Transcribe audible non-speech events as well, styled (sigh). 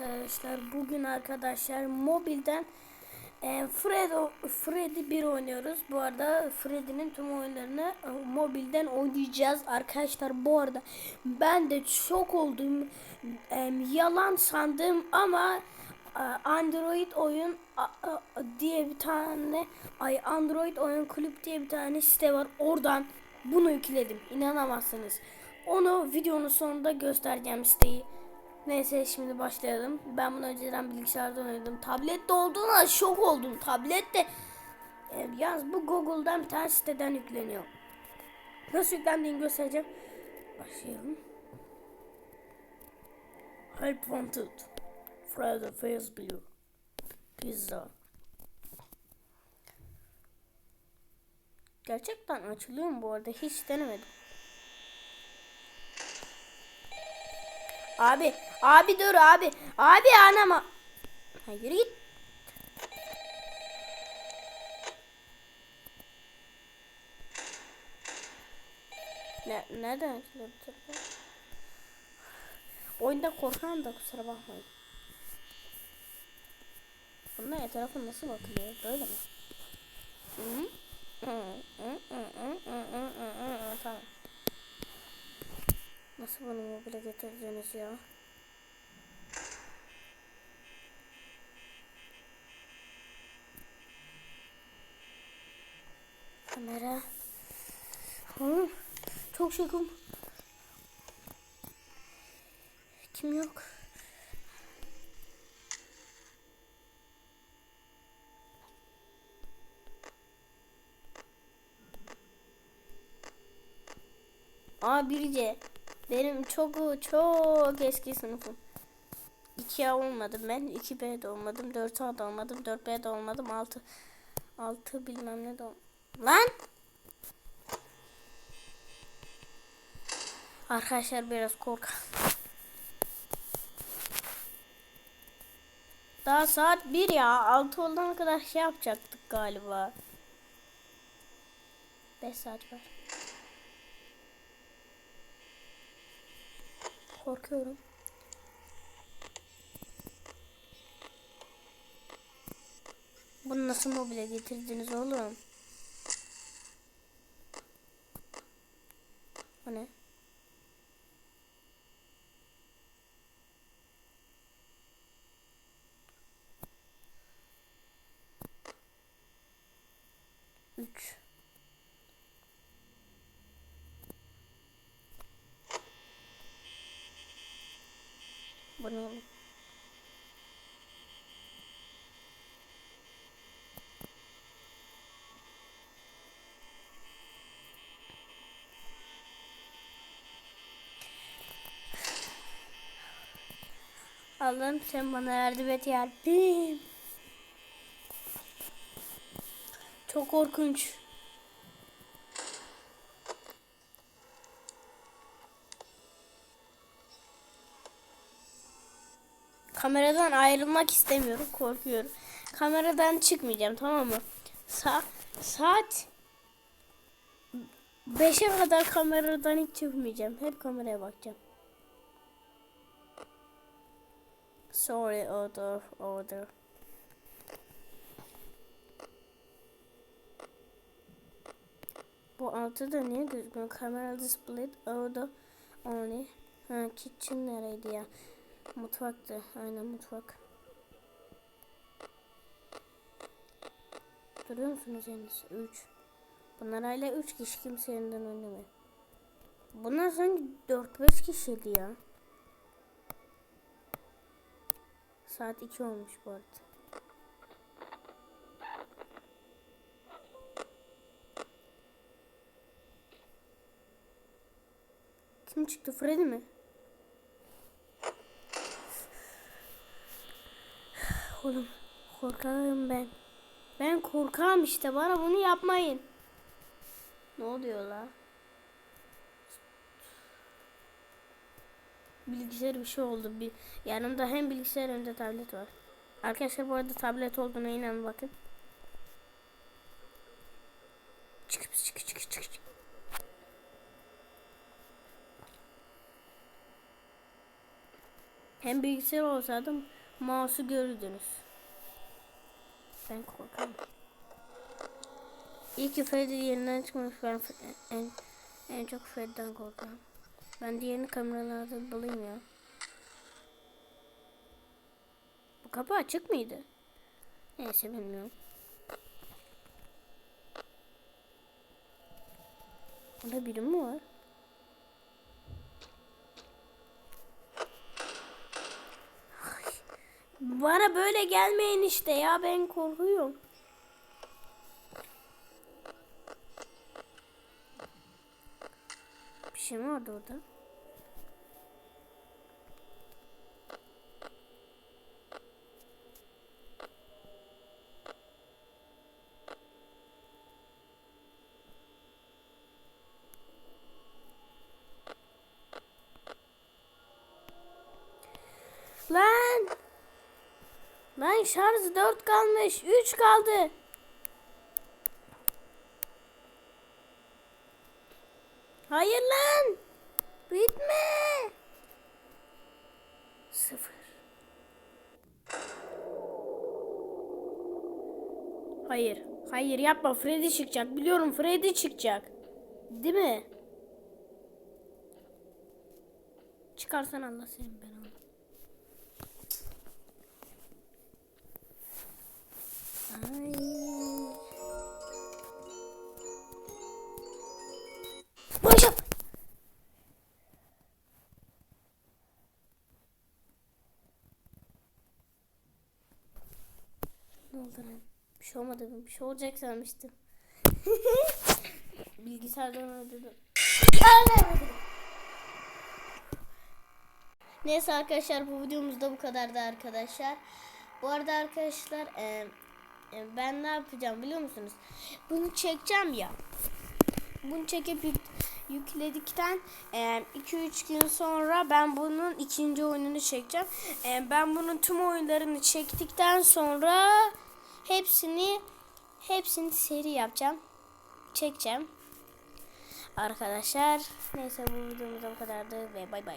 arkadaşlar. Bugün arkadaşlar mobilden e, Fredo, Freddy 1 oynuyoruz. Bu arada Freddy'nin tüm oyunlarını e, mobilden oynayacağız. Arkadaşlar bu arada ben de çok oldum. E, yalan sandım ama e, Android oyun a- a- diye bir tane ay Android oyun kulüp diye bir tane site var. Oradan bunu yükledim. İnanamazsınız. Onu videonun sonunda göstereceğim siteyi. Neyse şimdi başlayalım. Ben bunu önceden bilgisayardan oynadım. Tablette olduğuna şok oldum. Tablette e, yalnız bu Google'dan bir tane siteden yükleniyor. Nasıl yüklendiğini göstereceğim. Başlayalım. Help wanted. Friday face blue. Pizza. Gerçekten açılıyor mu bu arada? Hiç denemedim. Abi, abi dur abi. Abi anama. Hayır git. Ne, nereden? Oyunda korkan da kusura bakmayın. Bunlar etrafa nasıl bakılıyor? Böyle mi? Hı -hı. Hı -hı, hı -hı, hı -hı, hı -hı, Tamam. Nasıl bunu mobile getirdiniz ya? Kamera. Hı, çok şıkım. Kim yok? Aa Birce. Benim çok çok eski sınıfım. 2A olmadım ben. 2B'de olmadım. 4A'da olmadım. 4B'de olmadım. 6 6 bilmem ne de ol- Lan! Arkadaşlar biraz kork. Daha saat 1 ya. 6 olana kadar şey yapacaktık galiba. 5 saat var. Korkuyorum. Bunu nasıl mobile getirdiniz oğlum? O ne? Üç. Bu ne oğlum? Allah'ım sen bana yardım et yarabbim. Çok korkunç. Kameradan ayrılmak istemiyorum. Korkuyorum. Kameradan çıkmayacağım tamam mı? Sa saat 5'e kadar kameradan hiç çıkmayacağım. Hep kameraya bakacağım. Sorry order order. Bu altıda niye gözükmüyor? Kamera displayed order only. Ha kitchen nereydi ya? Mutfaktı. Aynen mutfak. Görüyor musunuz yalnız? 3. Bunlar hala 3 kişi kimse yeniden oynamıyor. Bunlar sanki 4-5 kişiydi ya. Saat 2 olmuş bu arada. Kim çıktı? Freddy mi? Oğlum korkarım ben. Ben korkağım işte bana bunu yapmayın. Ne oluyor la? Bilgisayar bir şey oldu. Bir yanımda hem bilgisayar hem de tablet var. Arkadaşlar bu arada tablet olduğuna inanın bakın. Çık çık çık çık çık. Hem bilgisayar olsaydı mouse'u görürdünüz. Ben korkarım. İyi ki Freddy yerinden çıkmış. Ben en, en çok Freddy'den korkarım. Ben diğerini kameralarda bulayım ya. Bu kapı açık mıydı? Neyse bilmiyorum. Burada biri mi var? Ay, Bana böyle gelmeyin işte ya ben korkuyorum. Bir şey mi vardı orada? Lan! Lan şarj 4 kalmış. 3 kaldı. Hayır lan! Bitme! Sıfır. Hayır. Hayır yapma. Freddy çıkacak. Biliyorum Freddy çıkacak. Değil mi? Çıkarsan Allah senin belanı. Başım. Ne oldu? Bir şey olmadı? Bir şey olacak sanmıştım. (laughs) Bilgisayardan öldürdüm. Neyse arkadaşlar bu videomuzda bu kadardı arkadaşlar. Bu arada arkadaşlar ben ne yapacağım biliyor musunuz? Bunu çekeceğim ya. Bunu çekip yük- yükledikten 2-3 gün sonra ben bunun ikinci oyununu çekeceğim. E, ben bunun tüm oyunlarını çektikten sonra hepsini hepsini seri yapacağım. Çekeceğim. Arkadaşlar neyse bu videomuz bu kadardı ve bay bay.